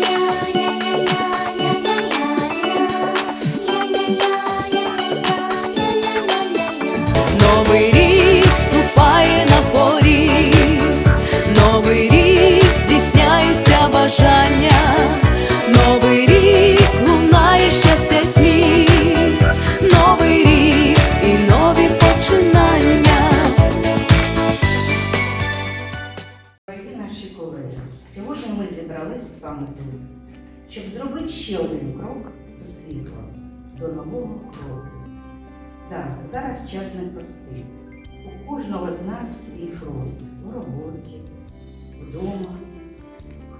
yeah, yeah, yeah. У роботі, вдома.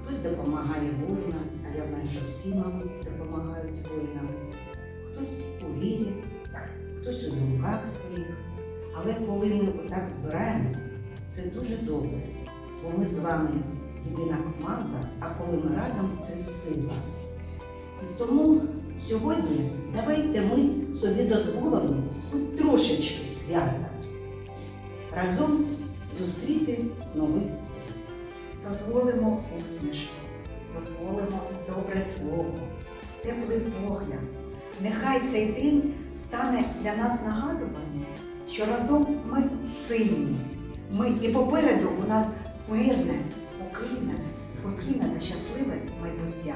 Хтось допомагає воїнам, а я знаю, що всі, мабуть, допомагають воїнам. Хтось у вірі, хтось у думках своїх. Але коли ми отак збираємось, це дуже добре. Бо ми з вами єдина команда, а коли ми разом це сила. І тому сьогодні давайте ми собі дозволимо хоч трошечки свята. Разом зустріти новий. рік. Дозволимо усмішку, дозволимо добре слово, теплий погляд. Нехай цей день стане для нас нагадуванням, що разом ми сильні. Ми і попереду у нас мирне, спокійне, спокійне та щасливе майбуття.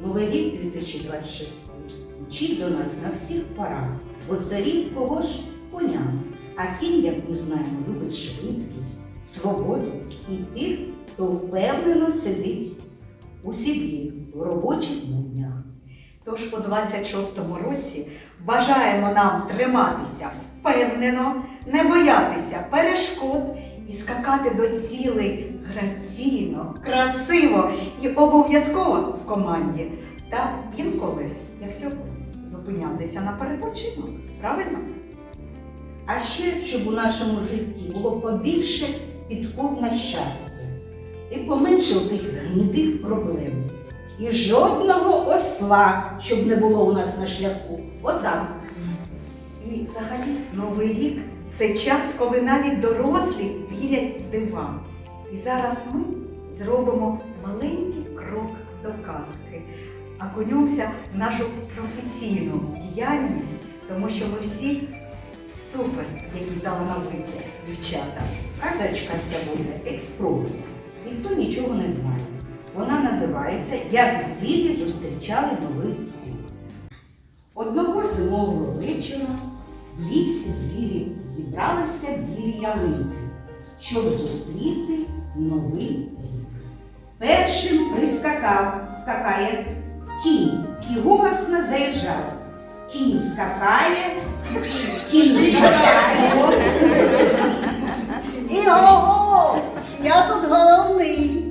Новий рік 2026 мчить до нас на всіх парах, бо це рік кого ж коня. А кінь, як ми знаємо, любить швидкість, свободу і тих, хто впевнено сидить у сідлі в робочих буднях. Тож у 26-му році бажаємо нам триматися впевнено, не боятися перешкод і скакати до цілей граційно, красиво і обов'язково в команді. Та інколи, як сьогодні, зупинятися на перепочинок. Правильно? А ще, щоб у нашому житті було побільше підков на щастя і поменше тих гнідих проблем. І жодного осла, щоб не було у нас на шляху. Отак. І взагалі новий рік це час, коли навіть дорослі вірять в дива. І зараз ми зробимо маленький крок до казки, окунемося в нашу професійну діяльність, тому що ми всі супер, які талановиті дівчата. Казочка ця буде експромт. Ніхто нічого не знає. Вона називається Як звірі зустрічали новий рік. Одного зимового вечора в лісі звірі зібралися білі ялинки, щоб зустріти новий рік. Першим прискакав, скакає кінь і голосно заїжджав. Кінь скакає, кінь скакає. Іго! Я тут головний.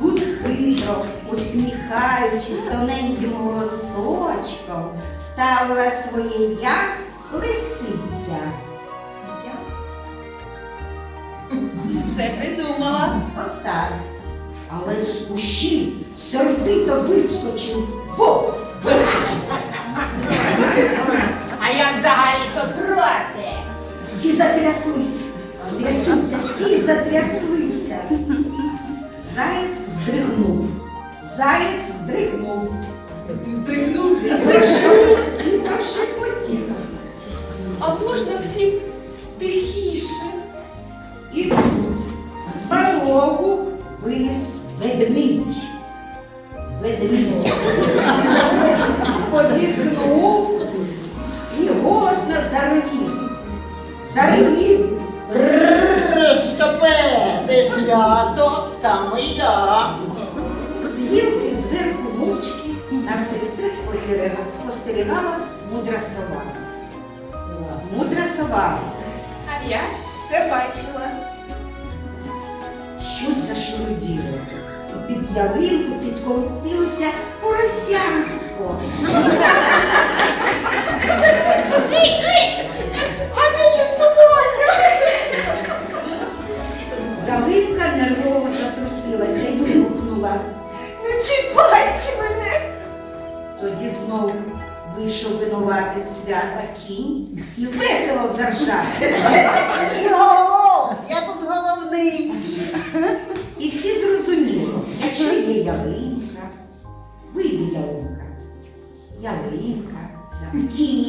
Тут хитро, усміхаючись тоненьким голосочком, ставила своє я лисиця. Я Все придумала. Отак. Але з кущів сердито вискочив взагалі-то проти. Всі затряслись. Трясуться, всі затряслися. Заєць здригнув. Заєць здригнув. Здригнув. І прошепотів. А можна всім тихіше? І Заревів. Стопе, не свято, там і я. З гілки зверху мовчки на все це спостерігала, спостерігала мудра сова. Мудра сова. А я все бачила. Щось зашелуділо. І під ялинку підколотилося поросятко. Тоді знов вийшов винуватець свята кінь і весело заржав. Іго! Я тут головний. І всі зрозуміли, якщо є ялинка, вийде ялинка, ялинка, кінь,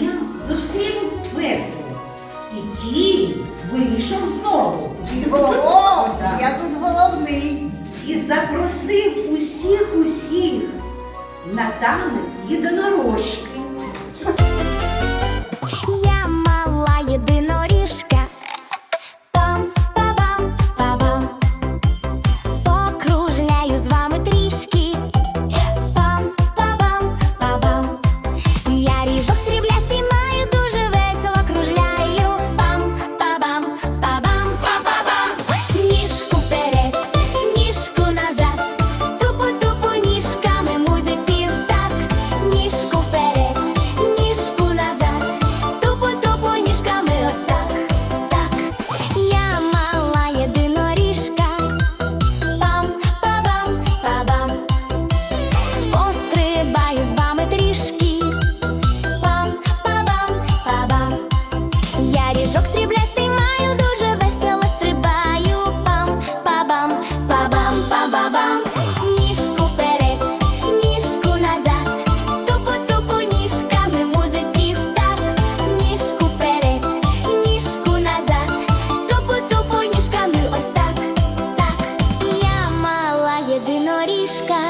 коня зустрінуть весело. І кінь вийшов знову. Так. я тут головний. І запросив усіх усіх на танець єдинорожки. Єдиноріжка.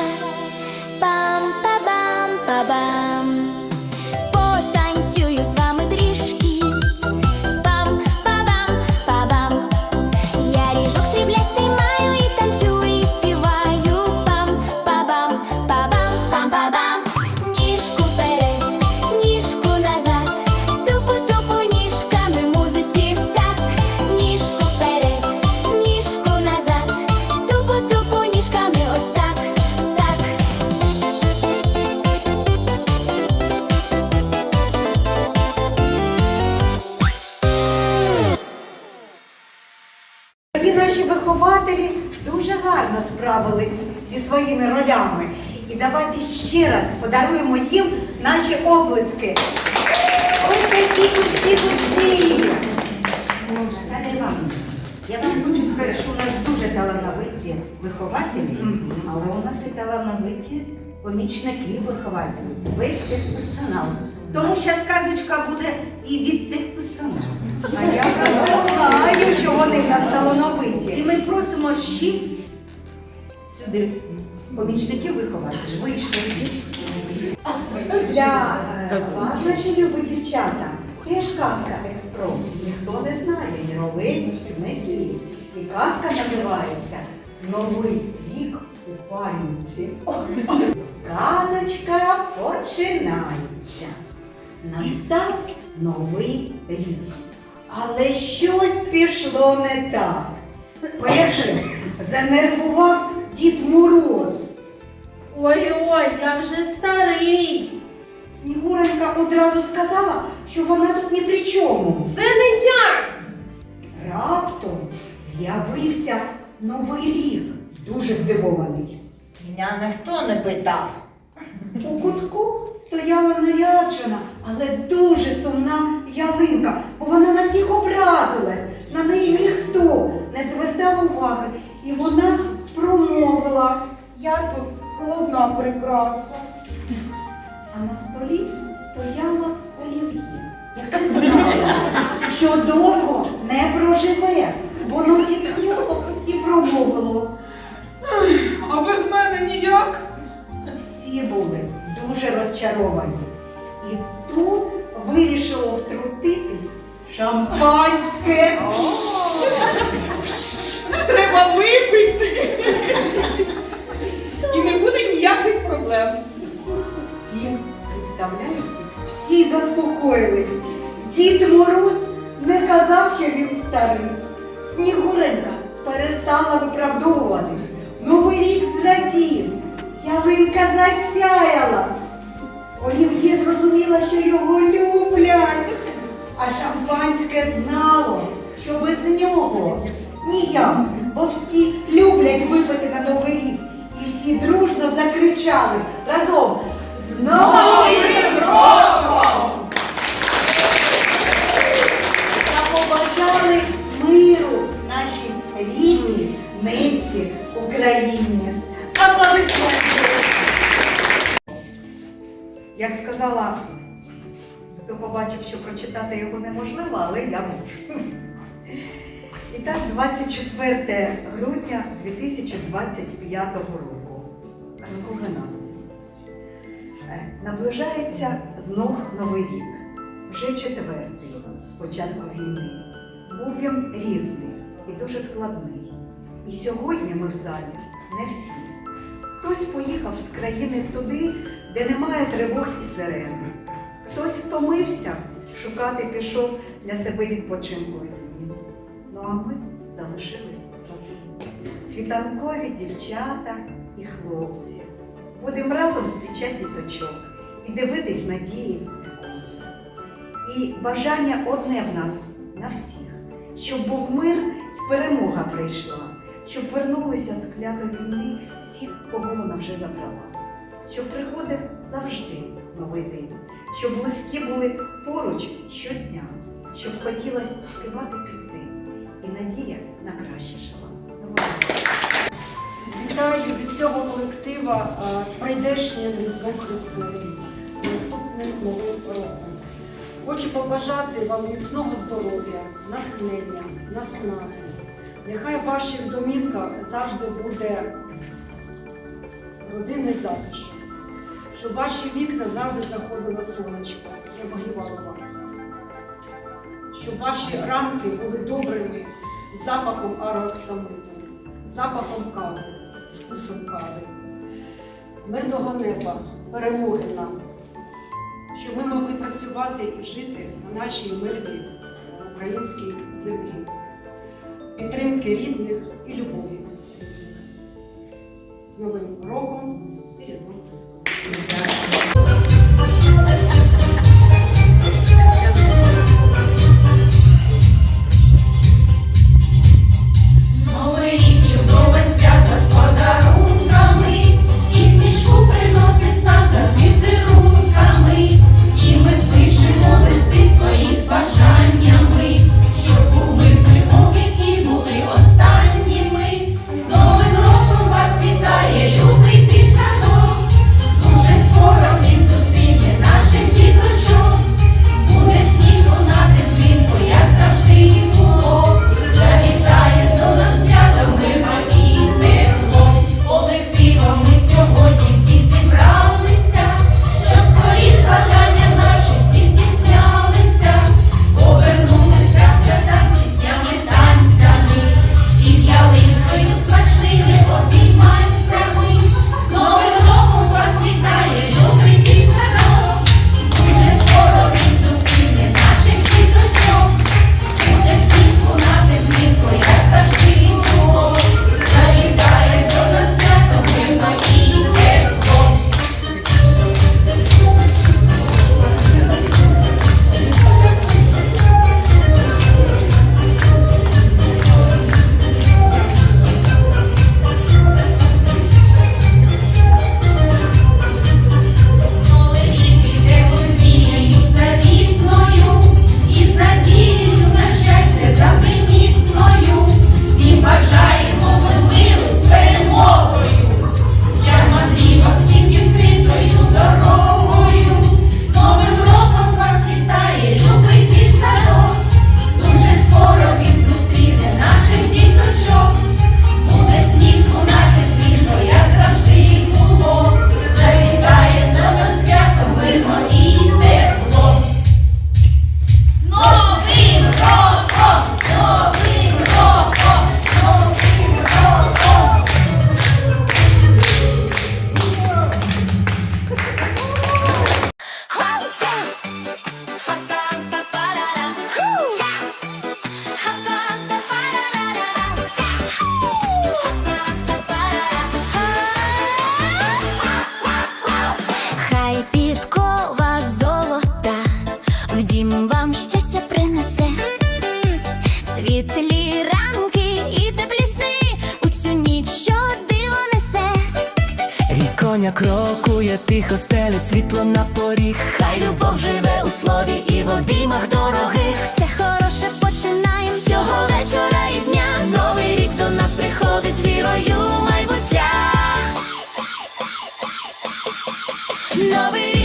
Тоді наші вихователі дуже гарно справились зі своїми ролями. І давайте ще раз подаруємо їм наші облиски. Ось такі гучні гучні. Наталя Івановна, я вам хочу сказати, що у нас дуже талановиті вихователі, але у нас і талановиті помічники вихователів, весь техперсонал. Тому що сказочка буде і від тих техперсоналу. А я про це знаю, що вони в нас І ми просимо шість сюди помічників вихователів. Вийшли. Для е, вас, наші любі дівчата, теж казка експромт. Ніхто не знає ні ролей, ні слів. І казка називається Новий рік у паніці. Казочка починається. Настав новий рік. Але щось пішло не так. Першим занервував Дід Мороз. Ой-ой, я вже старий. Снігуренька одразу сказала, що вона тут ні при чому. Це не я. Раптом з'явився новий рік, дуже здивований. Мене ніхто не питав. У кутку стояла наряджена, але дуже сумна ялинка, бо вона на всіх образилась. На неї ніхто не звертав уваги. І вона спромовила. Я тут головна прикраса. А на столі стояла олів'є, яке знало, що довго не проживе. Воно зітхнуло і промовило. А без мене ніяк. Всі були дуже розчаровані. І тут вирішило втрутитись шампанське. Треба випити. І не буде ніяких проблем. І, представляєте, всі заспокоїлись. Дід Мороз не казав, що він старий. Снігуренька перестала виправдовуватись. Новий рік зрадів. Ялинка засяяла. Олів'є говорила, що його люблять. А шампанське знало, що без нього ніяк, бо всі люблять випити на Новий рік. І всі дружно закричали разом з Новим роком! Та побажали миру нашій рідній ненці Україні. Аплодисменти! Як сказала, хто побачив, що прочитати його неможливо, але я можу. І так, 24 грудня 2025 року. Ранковий настрій. Е, Наближається знов новий рік. Вже четвертий з початку війни. Був він різний і дуже складний. І сьогодні ми в залі не всі. Хтось поїхав з країни туди, де немає тривог і сирени. Хтось втомився, шукати пішов для себе відпочинку змін. Ну а ми залишились разом. Світанкові дівчата і хлопці. Будемо разом зустрічати діточок і дивитись надії віконця. І бажання одне в нас на всіх, щоб був мир і перемога прийшла, щоб вернулися з клятої війни всі, кого вона вже забрала, щоб приходив завжди новий день, щоб близькі були поруч щодня, щоб хотілося співати пісень і надія на краще жила. Вітаю від цього колектива з прийдешнім Різдвом Христовим, з наступним новим роком. Хочу побажати вам міцного здоров'я, натхнення, наснаги. Нехай в ваших домівках завжди буде родинний затишок, щоб ваші вікна завжди заходило сонечко. І обігрівало вас. Щоб ваші рамки були добрими запахом арооксамиту, запахом кави, вкусом кави, мирного неба, перемоги нам, щоб ми могли працювати і жити на нашій мирній українській землі, підтримки рідних і любові. З Новим роком поріг. Хай любов живе у слові і в обіймах дорогих. Все хороше починаєм з цього вечора і дня. Новий рік до нас приходить з вірою майбуття. Новий рік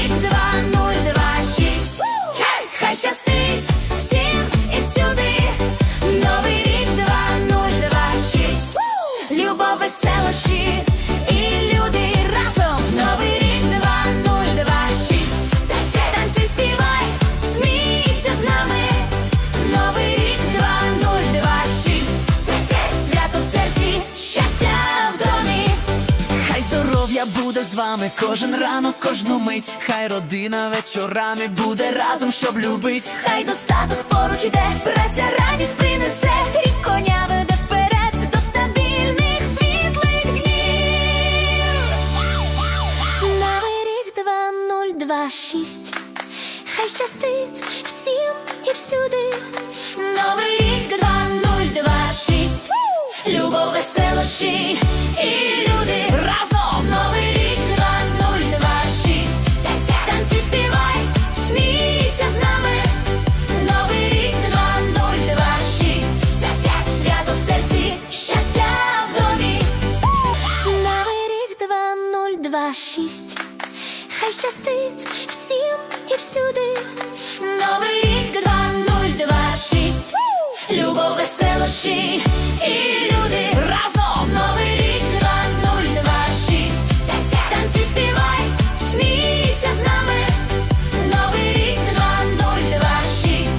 здоров'я буде з вами кожен ранок, кожну мить. Хай родина вечорами буде разом, щоб любить. Хай достаток поруч іде, праця радість принесе, рік коня веде вперед до стабільних світлих днів. Новий рік 2026 Хай щастить всім і всюди. Новий рік 2026 Любов, веселощі і люди разом. Новий рік 2026 Танцюй, співай, смійся з нами. Новий рік 2026 Свято в серці, щастя в домі. Новий рік 2026 Хай щастить всім і всюди. Новий веселощі і люди разом. Новий рік 2026 Танцюй, співай, смійся з нами. Новий рік 2026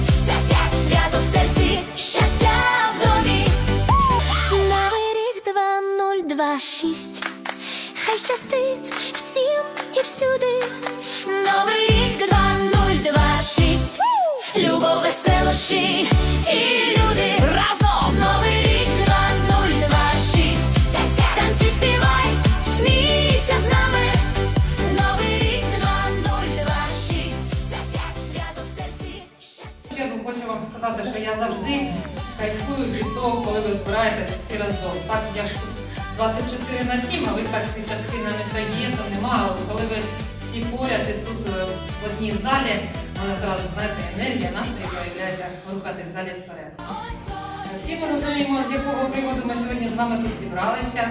Свято в серці, щастя в домі. Новий рік 2026 Хай щастить всім і всюди. Новий рік 2026 Любов, веселощі і збираєтесь всі разом. Так, я ж тут 24 на 7, а ви так всі частинами то є, то нема. А от коли ви всі поряд і тут е, в одній залі, мене зразу, знаєте, енергія, настрій проявляється рухатись далі вперед. Всі ми розуміємо, з якого приводу ми сьогодні з вами тут зібралися.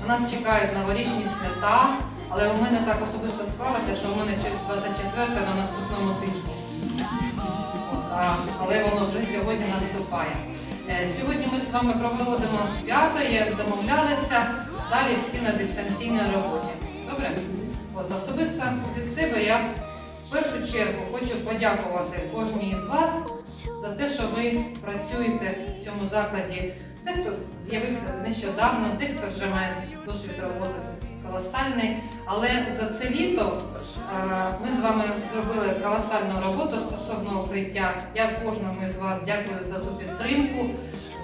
На нас чекають новорічні свята, але у мене так особисто склалося, що у мене щось 24 на наступному тижні. Але воно вже сьогодні наступає. Е, Сьогодні ми з вами проводимо свято, як домовлялися, далі всі на дистанційній роботі. Добре? От, особисто від себе я в першу чергу хочу подякувати кожній із вас за те, що ви працюєте в цьому закладі. Дехто з'явився нещодавно, дехто вже має досвід роботи колосальний. Але за це літо е, ми з вами зробили колосальну роботу стосовно укриття. Я кожному із вас дякую за ту підтримку,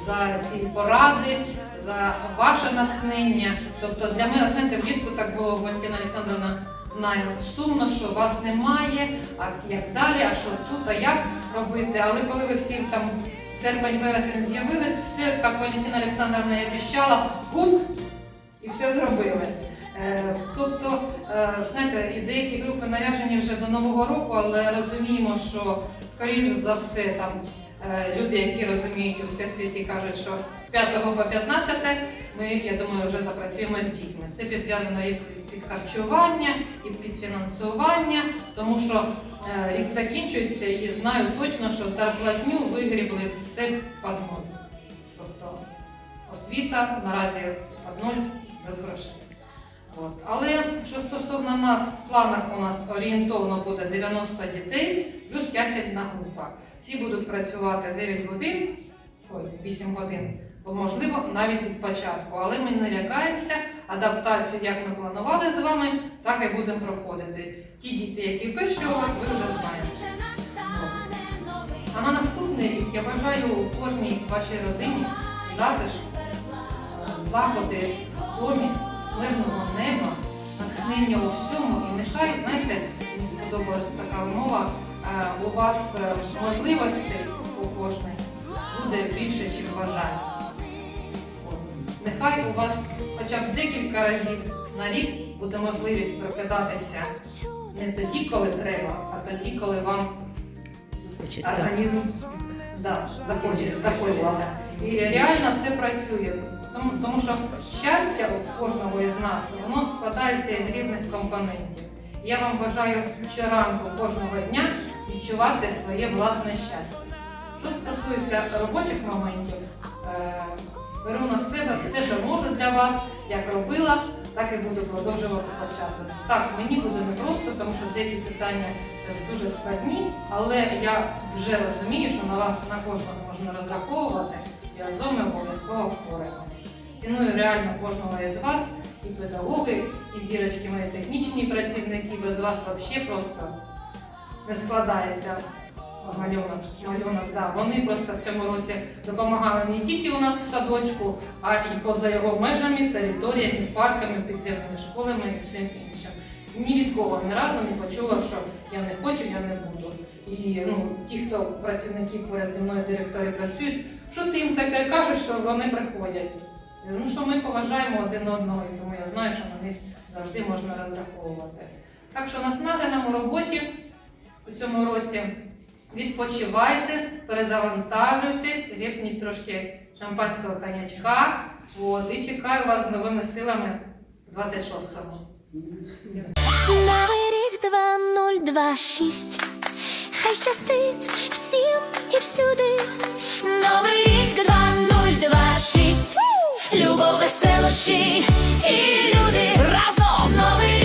за ці поради, за ваше натхнення. Тобто для мене, знаєте, влітку так було Валентина Олександровна. Знаю, сумно, що вас немає, а як далі, а що тут, а як робити. Але коли ви всі там серпень, вересень з'явились, все, як Валентина Олександровна і обіцяла, гуп, і все зробилось. Е, Тобто, е, знаєте, і деякі групи наряжені вже до Нового року, але розуміємо, що скоріш за все там е, люди, які розуміють у всесвіті, кажуть, що з 5 по 15 ми, я думаю, вже запрацюємо з дітьми. Це підв'язано і під харчування, і під фінансування, тому що рік закінчується і знаю точно, що зарплатню вигрібли все під нуль. Тобто освіта наразі під нуль без грошей. От. Але що стосовно нас, в планах у нас орієнтовно буде 90 дітей плюс ясельна група. Всі будуть працювати 9 годин, ой, 8 годин, бо можливо навіть від початку. Але ми не лякаємося, адаптацію, як ми планували з вами, так і будемо проходити. Ті діти, які перші у вас, ви вже знаєте. А на наступний рік я бажаю кожній вашій родині затишку, е, злагоди домі, мирного неба, натхнення у всьому. І нехай, знаєте, мені сподобалась така умова, е, у вас е, можливостей у кожної буде більше, ніж бажання. Нехай у вас хоча б декілька разів на рік буде можливість прокидатися не тоді, коли треба, а тоді, коли вам організм да, захочеться. І реально це працює. Тому, тому що щастя у кожного із нас воно складається із різних компонентів. Я вам бажаю щоранку кожного дня відчувати своє власне щастя. Що стосується робочих моментів, е, беру на себе все, що можу для вас, як робила, так і буду продовжувати почати. Так, мені буде непросто, тому що деякі питання дуже складні, але я вже розумію, що на вас на кожного можна розраховувати, разом ми обов'язково впораємось. Ціную реально кожного із вас, і педагоги, і зірочки мої технічні працівники. Без вас взагалі просто не складається малюнок. малюнок да. Вони просто в цьому році допомагали не тільки у нас в садочку, а і поза його межами, територіями, парками, підземними школами і всім іншим. Ні від кого ні разу не почула, що я не хочу, я не буду. І ну, ті, хто працівники поряд зі мною директори працюють, що ти їм таке кажеш, що вони приходять? Ну що ми поважаємо один одного, і тому я знаю, що на них завжди можна розраховувати. Так що наснаги нам у роботі у цьому році відпочивайте, перезавантажуйтесь, ріпніть трошки шампанського коньячка. От, і чекаю вас з новими силами 26-го. Новий рік 2026 Хай щастить всім і всюди. Новий рік 2026 Любов, веселощі і люди разом. Новий рік